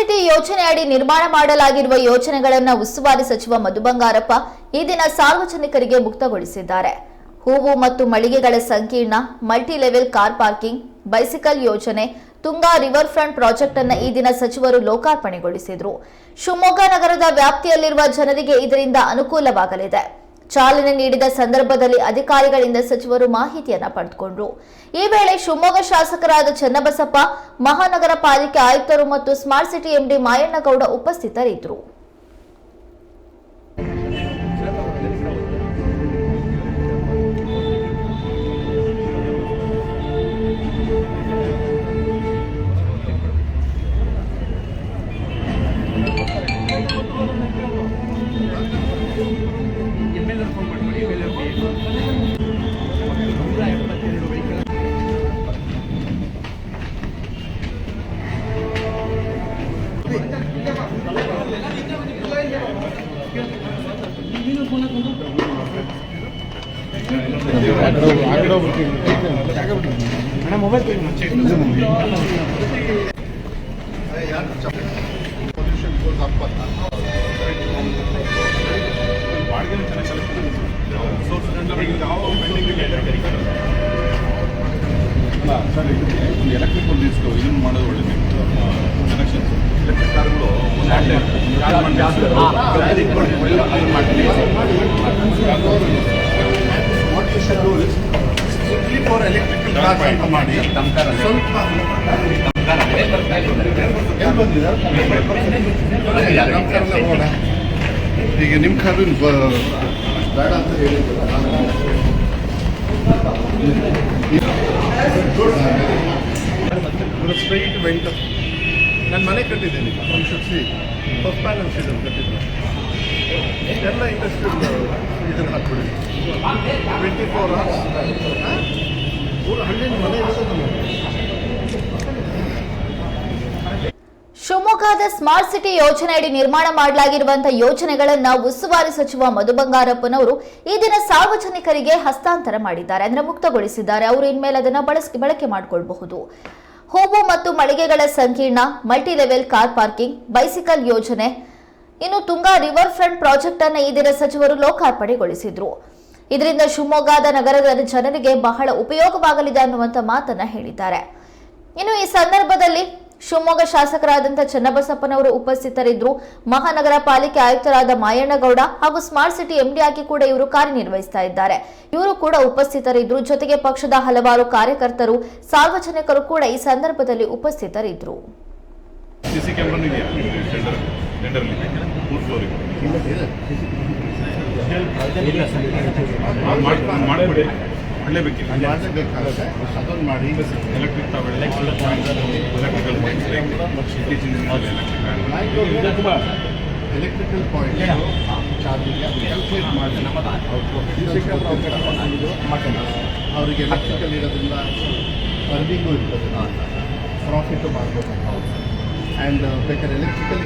City ಯೋಜನೆಯಡಿ ನಿರ್ಮಾಣ ಮಾಡಲಾಗಿರುವ ಯೋಜನೆಗಳನ್ನು ಉಸ್ತುವಾರಿ ಸಚಿವ ಮಧು ಬಂಗಾರಪ್ಪ ಈ ದಿನ ಸಾರ್ವಜನಿಕರಿಗೆ ಮುಕ್ತಗೊಳಿಸಿದ್ದಾರೆ. ಹೂವು ಮತ್ತು ಮಳಿಗೆಗಳ ಸಂಕೀರ್ಣ multi level car parking, bicycle ಯೋಜನೆ, ತುಂಗಾ ರಿವರ್ ಫ್ರಂಟ್ ಪ್ರಾಜೆಕ್ಟ್ ಅನ್ನು ಈ ದಿನ ಸಚಿವರು ಲೋಕಾರ್ಪಣೆಗೊಳಿಸಿದರು. ಶಿವಮೊಗ್ಗ ನಗರದ ವ್ಯಾಪ್ತಿಯಲ್ಲಿರುವ ಜನರಿಗೆ ಇದರಿಂದ ಅನುಕೂಲವಾಗಲಿದೆ. ಚಾಲನೆ ನೀಡಿದ ಸಂದರ್ಭದಲ್ಲಿ ಅಧಿಕಾರಿಗಳಿಂದ ಸಚಿವರು ಮಾಹಿತಿಯನ್ನು ಪಡೆದುಕೊಂಡರು. ಈ ವೇಳೆ ಶಿವಮೊಗ್ಗ ಶಾಸಕರಾದ ಚನ್ನಬಸಪ್ಪ, ಮಹಾನಗರ ಪಾಲಿಕೆ ಆಯುಕ್ತರು ಮತ್ತು ಸ್ಮಾರ್ಟ್ ಸಿಟಿ ಎಂಡಿ ಮಾಯಣ್ಣಗೌಡ ಉಪಸ್ಥಿತರಿದ್ದರು. Thank goes ಸರ್ ಎಲೆಕ್ಟ್ರಿಕ್ ಒಂದು ಇಷ್ಟು ಇದನ್ನು ಮಾಡೋದು ಒಳ್ಳೇದು ಕನೆಕ್ಷನ್ಸ್ ಎಲೆಕ್ಟ್ರಿಕ್ ಕಾರ್ಗಳು What you for electrical cars ಅಂತ ಮಾಡಿ. ಸ್ವಲ್ಪ. ಈಗ ನಿಮ್ಮ ಕಾರು ಬೇಡ ಅಂತ ಹೇಳಿದ್ರು. ಸ್ಟ್ರೈಟ್ ವೆಂಟ್ ನಾನು ಮನೆ ಕಟ್ಟಿದ್ದೀನಿ. You should see first panel ಇದೆ ಕಟ್ಟಿದ್ದೀನಿ. ಎಲ್ಲ ಇಂಡಸ್ಟ್ರಿ ಶಿವಮೊಗ್ಗದ ಸ್ಮಾರ್ಟ್ ಸಿಟಿ ಯೋಜನೆಯಡಿ ನಿರ್ಮಾಣ ಮಾಡಲಾಗಿರುವಂತಹ ಯೋಜನೆಗಳನ್ನ ಉಸ್ತುವಾರಿ ಸಚಿವ ಮಧು ಬಂಗಾರಪ್ಪನವರು ಈ ದಿನ ಸಾರ್ವಜನಿಕರಿಗೆ ಹಸ್ತಾಂತರ ಮಾಡಿದ್ದಾರೆ. ಅಂದ್ರೆ ಮುಕ್ತಗೊಳಿಸಿದ್ದಾರೆ. ಅವರು ಇನ್ಮೇಲೆ ಅದನ್ನ ಬಳಸಿ, ಬಳಕೆ ಮಾಡಿಕೊಳ್ಳಬಹುದು ಹೂವು ಮತ್ತು ಮಳಿಗೆಗಳ ಸಂಕೀರ್ಣ multi level car parking bicycle ಯೋಜನೆ ಇನ್ನು ತುಂಗಾ ರಿವರ್ ಫ್ರಂಟ್ ಪ್ರಾಜೆಕ್ಟ್ ಅನ್ನು ಈ ದಿನ ಸಚಿವರು ಲೋಕಾರ್ಪಣೆಗೊಳಿಸಿದ್ರು. ಇದರಿಂದ ಶಿವಮೊಗ್ಗದ ನಗರದ ಜನರಿಗೆ ಬಹಳ ಉಪಯೋಗವಾಗಲಿದೆ ಅನ್ನುವಂತ ಮಾತನ್ನ ಹೇಳಿದ್ದಾರೆ. ಇನ್ನು ಈ ಸಂದರ್ಭದಲ್ಲಿ ಶಿವಮೊಗ್ಗ ಶಾಸಕರಾದಂಥ ಚನ್ನಬಸಪ್ಪನವರು ಉಪಸ್ಥಿತರಿದ್ದರು ಮಹಾನಗರ ಪಾಲಿಕೆ ಆಯುಕ್ತರಾದ ಮಾಯಣ್ಣಗೌಡ ಹಾಗೂ ಸ್ಮಾರ್ಟ್ ಸಿಟಿ ಎಂಡಿ ಆಗಿ ಕೂಡ ಇವರು ಕಾರ್ಯನಿರ್ವಹಿಸ್ತಾ ಇದ್ದಾರೆ. ಇವರು ಕೂಡ ಉಪಸ್ಥಿತರಿದ್ದರು ಜೊತೆಗೆ ಪಕ್ಷದ ಹಲವಾರು ಕಾರ್ಯಕರ್ತರು, ಸಾರ್ವಜನಿಕರು ಕೂಡ ಈ ಸಂದರ್ಭದಲ್ಲಿ ಉಪಸ್ಥಿತರಿದ್ದರು ಟೆಂಡರ್ಲಿ ಮೂರು ಫ್ಲೋರಿಗೆ ಮಾಡಿಬಿಡಿ ಮಾಡಲೇಬೇಕಿಲ್ಲ ಅದನ್ನು ಮಾಡಿ ಎಲೆಕ್ಟ್ರಿಕ್ ತಗೊಳ್ಳಿ ಎಲೆಕ್ಟ್ರಿಕಲ್ ಎಲೆಕ್ಟ್ರಿಕಲ್ ಪಾಯಿಂಟ್ ಚಾರ್ಜಿಗೆ ಕ್ಯಾಲ್ಕುಲೇಟ್ ಮಾಡಿ. ಅವರಿಗೆ ಎಲೆಕ್ಟ್ರಿಕಲ್ ಇರೋದ್ರಿಂದ ಅರ್ನಿಂಗು ಇರ್ತದೆ. ಪ್ರಾಫಿಟ್ಟು ಮಾಡ್ಬೋದು. ಆ್ಯಂಡ್ ಬೇಕಾದ್ರೆ ಎಲೆಕ್ಟ್ರಿಕಲ್